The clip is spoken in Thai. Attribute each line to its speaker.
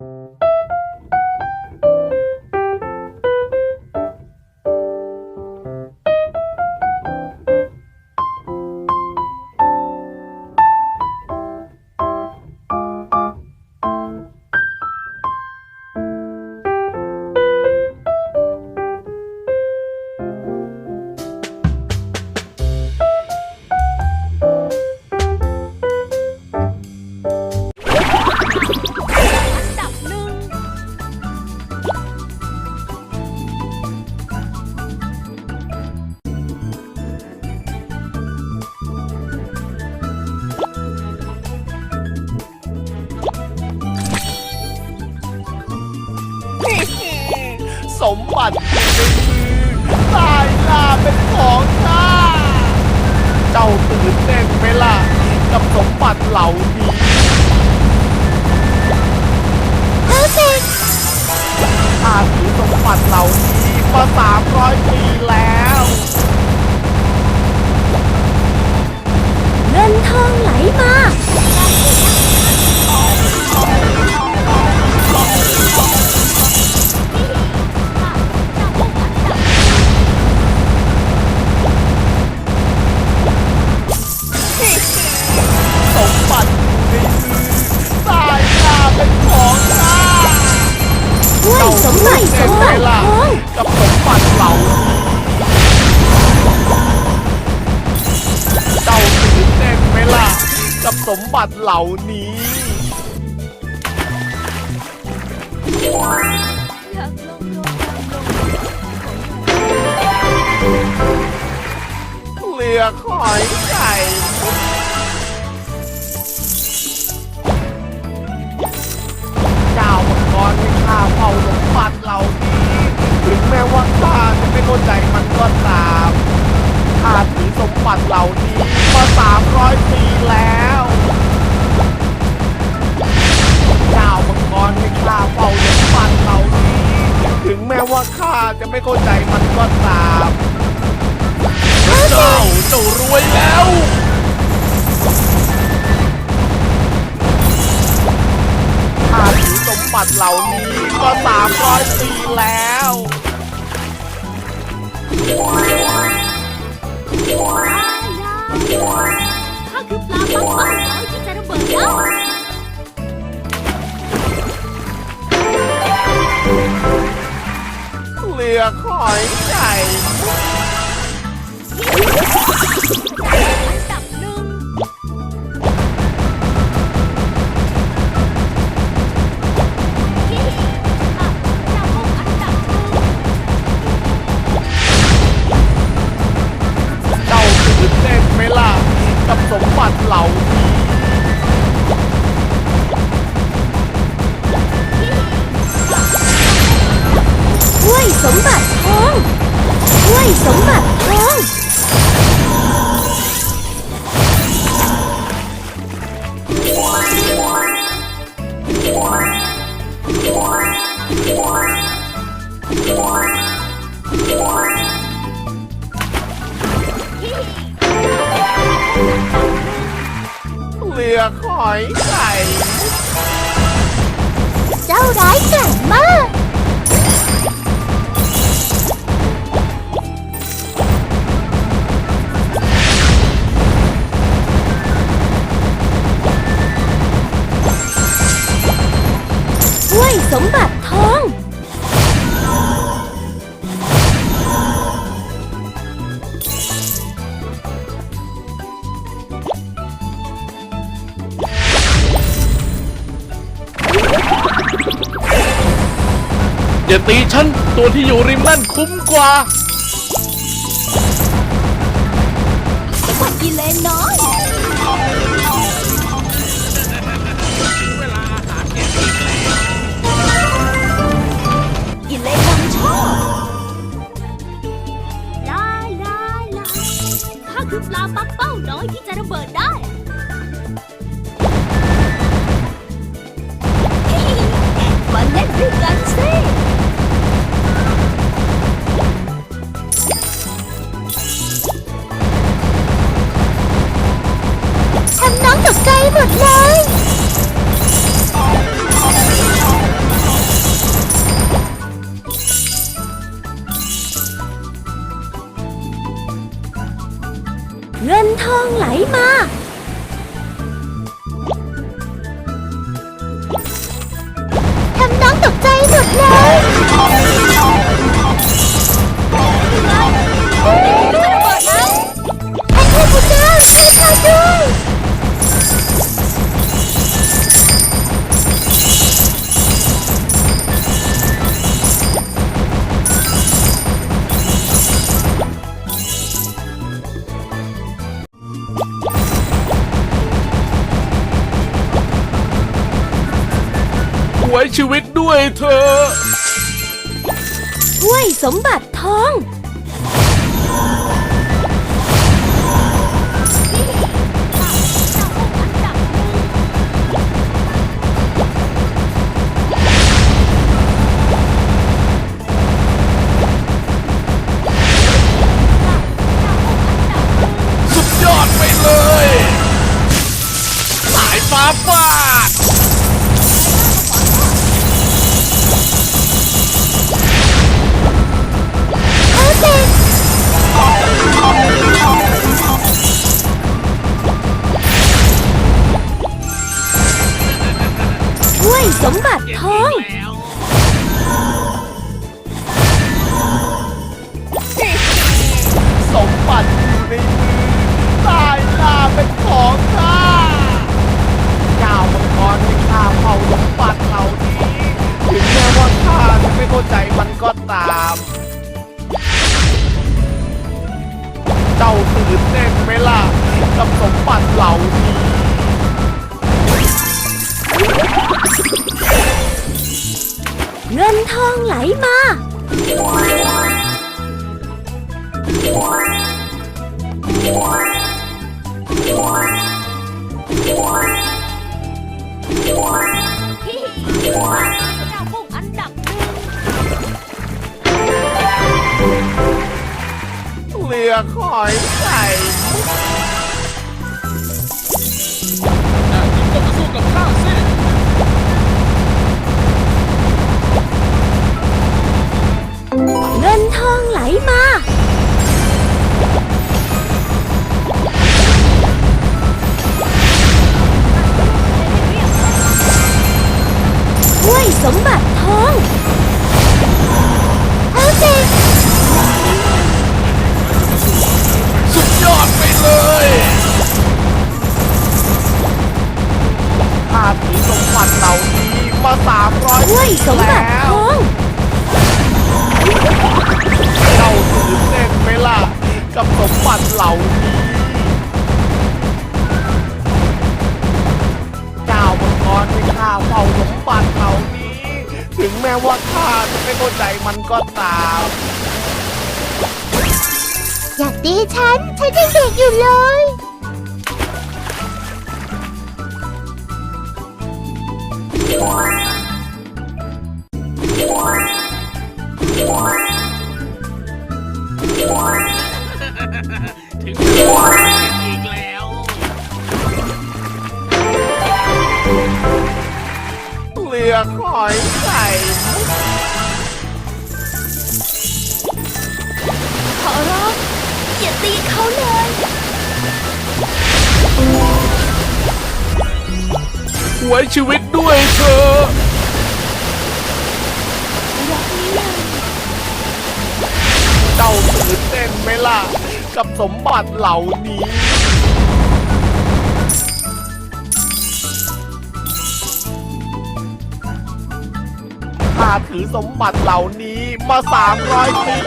Speaker 1: ดั
Speaker 2: ส กับสมบัติเหล่านี้
Speaker 1: เจ้าตื่
Speaker 2: นเต้นไหมล่ะ กับสมบัติเหล่านี้เหลือหอยไก่เจ้ามังกรให้ข้าเฝ้าสม มันก็ตามเจ้าเจ้ารวยแล้วข้าถือสมบัติเหล่านี้มาสามร้อยปีแล้ว
Speaker 1: ข้าคือปลาปักเป้าน้อยที่จะระเบิดแล้ว
Speaker 2: เหลือก
Speaker 1: หอ
Speaker 2: ยไก่
Speaker 1: ด้วยสมบัติทอง
Speaker 2: เอย่า
Speaker 1: ตี
Speaker 3: ฉัน ตัวที่อยู่ริมนั่นคุ้มกว่า
Speaker 1: ผักกิเลนน้อยกิเลนนำโชคลาลาลาข้าคือปลาปักเป้าน้อยที่จะระเบิดได้มาเล่นด้วยกันสิ the sky would
Speaker 3: lie. ว้ชีวิตด้วยเธอ
Speaker 1: ถ้วยสมบัติทอง
Speaker 3: สุดยอดไปเลย สายฟ้าฟาด
Speaker 1: สมบัติทอง
Speaker 2: สมบัติอยู่ในมือ เงิน
Speaker 1: ทองไหลมา
Speaker 2: เรือคอยไข่
Speaker 3: ต้องมาสู้กับข้าสิ
Speaker 1: องไหลมาถ้วยสมบัติทอง เอาสิ
Speaker 3: สุดยอดไปเลย
Speaker 2: ข้าถือสมบัติเหล่านี้มาสามร้อย
Speaker 1: ถ้วยสมบัติ
Speaker 2: แล้ว
Speaker 1: ทอง
Speaker 2: กับสมบัติเหล่านี้เจ้ามังกรที่ข้าเฝ้าสมบัติเหล่านี้ ถึงแม้ว่าข้าจะไม่เข้าใจมันก็ตาม
Speaker 1: อยากตีฉัน ฉันยังเด็กอยู่เลย
Speaker 3: เรื
Speaker 2: อคอยไข่
Speaker 1: ขอร้องอย่าตีเขาเลย
Speaker 3: ไว้ชีวิตด้วยเธอ
Speaker 2: เจ้าตื่นเต้นไหมล่ะ กับสมบัติเหล่านี้ ข้าถือสมบัติเหล่านี้มา 300 ปี